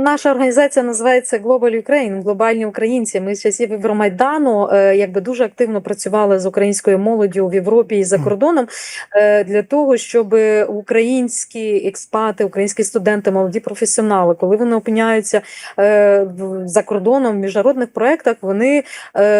наша організація називається Global Ukraine, глобальні українці. Ми з часів Євромайдану е, якби дуже активно працювали з українською молоддю в Європі і за кордоном е, для того, щоб українські експати, українські студенти, молоді професіонали, коли вони опиняються е, за кордоном в міжнародних проєктах, вони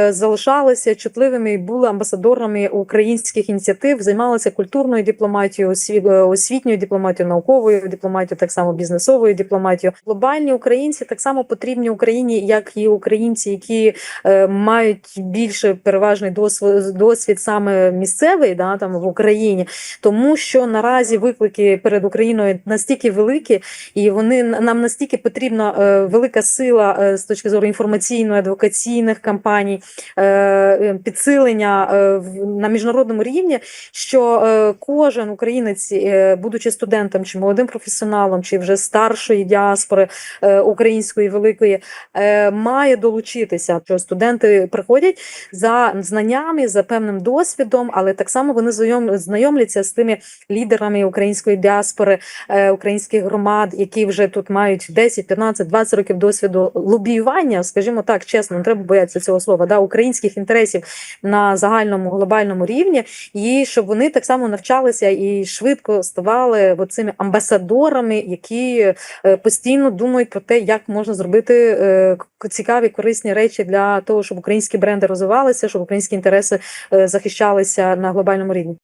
залишалися чутливими і були амбасадорами українських ініціатив, займалися культурною дипломатією, осві- освітньою дипломатією, науковою дипломатією, так само бізнесовою дипломатією. Глобальні українці так само потрібні Україні, як і українці, які е, мають більше переважний досвід, досвід саме місцевий, да, там в Україні, тому що наразі виклики перед Україною настільки великі, і вони нам настільки потрібна е, велика сила е, з точки зору інформаційно-адвокаційних кампаній, е, е, підсилення е, на міжнародному рівні, що е, кожен українець, е, будучи студентом чи молодим професіоналом, чи вже старшої діаспори української великої, е, має долучитися. Що студенти приходять за знаннями, за певним досвідом, але так само вони знайом- знайомляться з тими лідерами української діаспори, е, українських громад, які вже тут мають 10, 15, 20 років досвіду лобіювання, скажімо так, чесно, не треба боятися цього слова, да, українських інтересів на загальному глобальному рівні, і щоб вони так само навчалися і швидко ставали цими амбасадорами, які е, постійно думають про те, як можна зробити е, цікаві корисні речі для того, щоб українські бренди розвивалися, щоб українські інтереси е, захищалися на глобальному рівні.